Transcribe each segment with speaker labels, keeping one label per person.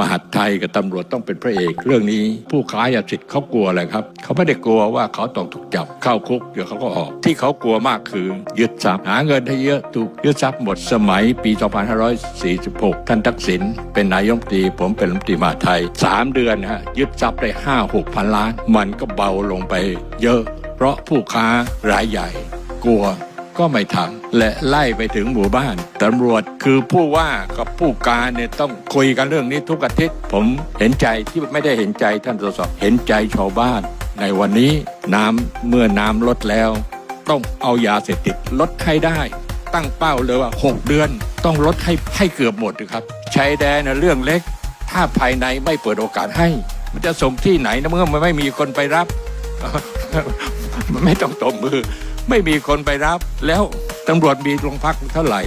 Speaker 1: มหาดไทยกับตำรวจต้องเป็นพระเอก เรื่องนี้ผู้ค้ายาเสพติดเขากลัวอะไรครับ เขาไม่ได้กลัวว่าเขาต้องถูกจับเข้าคุกเดี๋ยวเขาก็ออก ที่เขากลัวมากคือ ยึดทรัพย์หาเงินให้เยอะถูกยึดทรัพย์หมดสมัยปี 2546 ท่านทักษิณเป็นนายกตีผมเป็นรัฐมนตรีมหาไทย 3 เดือนฮะยึดทรัพย์ได้ 5 6พันล้าน มันก็เบาลงไปเยอะ เพราะผู้ค้ารายใหญ่ กลัว ก็ไม่ทำและไล่ไปถึงหมู่บ้านตำรวจคือผู้ว่ากับผู้การเนี่ยต้องคุยกันเรื่องนี้ทุกอาทิตย์ ผมเห็นใจที่ไม่ได้เห็นใจท่านสสเห็นใจชาวบ้าน ในวันนี้น้ำเมื่อน้ำลดแล้ว ต้องเอายาเสพติดลดให้ได้ ตั้งเป้าเลยว่า 6 เดือน ต้องลดให้ให้เกือบหมดนะครับชายแดนเรื่องเล็ก ถ้าภายในไม่เปิดโอกาสให้ มันจะส่งที่ไหนนะเมื่อมันไม่มีคนไปรับ ไม่ต้องตบมือ ไม่มีคนไปรับ แล้วตำรวจมีโรงพักเท่าไหร่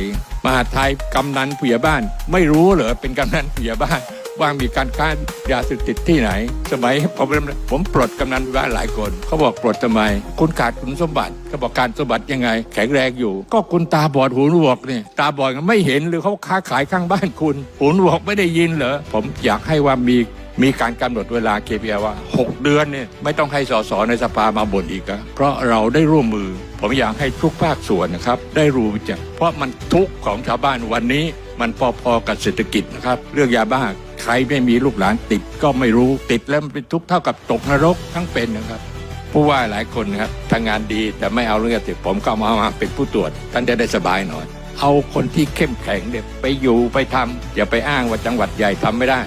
Speaker 1: มหาดไทยกำนันผู้ใหญ่บ้าน ไม่รู้เหรอเป็นกำนันผู้ใหญ่บ้านว่ามีการค้ายาเสพติดที่ไหน สมัยผมผมปลดกำนันผู้ใหญ่บ้านหลายคน เขาบอกปลดทำไมคุณขาดคุณสมบัติเขาบอกการสมบัติยังไง แข็งแรงอยู่ ก็คุณตาบอดหูหนวกเนี่ยตาบอดไม่เห็นหรือเขาค้าขายข้างบ้านคุณ หูหนวกไม่ได้ยินเหรอผมอยากให้ว่ามี มีการกำหนดเวลา KPI ว่า 6 เดือนเนี่ยไม่ต้องให้สสในสภามาบ่นอีกนะเพราะเราได้ร่วมมือ ผมอยากให้ทุกภาคส่วนนะครับ ได้รู้จักเพราะมันทุกข์ของชาวบ้านวันนี้ มันพอๆกับเศรษฐกิจนะครับ เรื่องยาบ้าใครไม่มีลูกหลานติดก็ไม่รู้ติดแล้วมันเป็นทุกข์เท่ากับตกนรกทั้งเป็นนะครับผู้ว่าหลายคนนะครับทำงานดีแต่ไม่เอาเรื่องติดผมก็เอามามาเป็นผู้ตรวจท่านจะได้สบายหน่อยเอาคนที่เข้มแข็งเนี่ยไปอยู่ไปทำอย่าไปอ้างว่าจังหวัดใหญ่ทำไม่ได้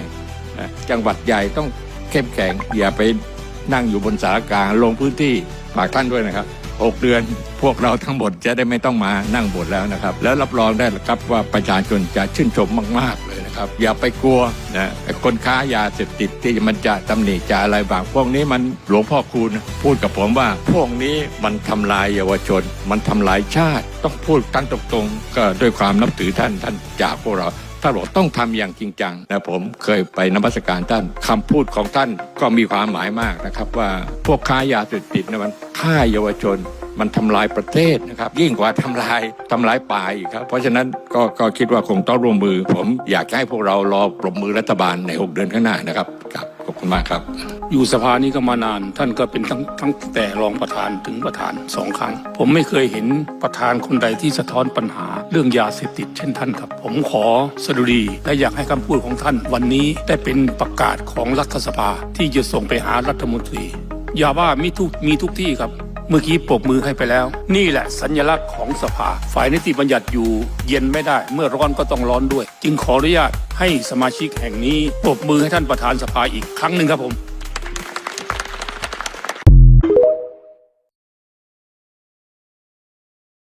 Speaker 1: จังหวัดใหญ่ต้องเข้มแข็งอย่าไปนั่งอยู่บนสารกลางลงพื้นที่ฝากท่านด้วยนะครับหกเดือนพวกเราทั้งหมดจะได้ไม่ต้องมานั่งบนแล้วนะครับ แล้วรับรองได้เลยครับว่าประชาชนจะชื่นชมมาก ๆ เลยนะครับ อย่าไปกลัวนะคนค้ายาเสพติดที่มันจะตำหนิจะอะไรบางพวกนี้มันหลวงพ่อคูณพูดกับผมว่า พวกนี้มันทำลายเยาวชน มันทำลายชาติ ต้องพูดกันตรงๆ ก็ด้วยความนับถือท่านท่านจากพวกเรา ท่านบอกต้องทำอย่างจริงจังนะผมเคยไปนมัสการท่านคำพูดของท่านก็มีความหมายมากนะครับว่าพวกค้ายาเสพติดนะมันฆ่าเยาวชนมันทำลายประเทศนะครับ ยิ่งกว่าทำลายทำลายป่าอีกครับ เพราะฉะนั้นก็ก็คิดว่าคงต้องร่วมมือ ผมอยากให้พวกเรารอปรบมือรัฐบาลใน 6 เดือนข้างหน้านะครับครับขอบคุณมากครับ
Speaker 2: อยู่สภานี้ก็มานาน ท่านก็เป็นทั้งทั้งแต่รองประธานถึงประธานสองครั้ง ผมไม่เคยเห็นประธานคนใดที่สะท้อนปัญหา เรื่องยาเสพติดเช่นท่านครับ ผมขอสดุดีและอยากให้คำพูดของท่าน วันนี้ได้เป็นประกาศของรัฐสภาที่จะส่งไปหารัฐมนตรียาบ้ามีทุกมีทุกที่ครับเมื่อกี้ปรบมือให้ไปแล้ว นี่แหละสัญลักษณ์ของสภา ฝ่ายนิติบัญญัติอยู่เย็นไม่ได้ เมื่อร้อนก็ต้องร้อนด้วย จึงขออนุญาตให้สมาชิกแห่งนี้ปรบมือให้ท่านประธานสภาอีกครั้งหนึ่งครับผม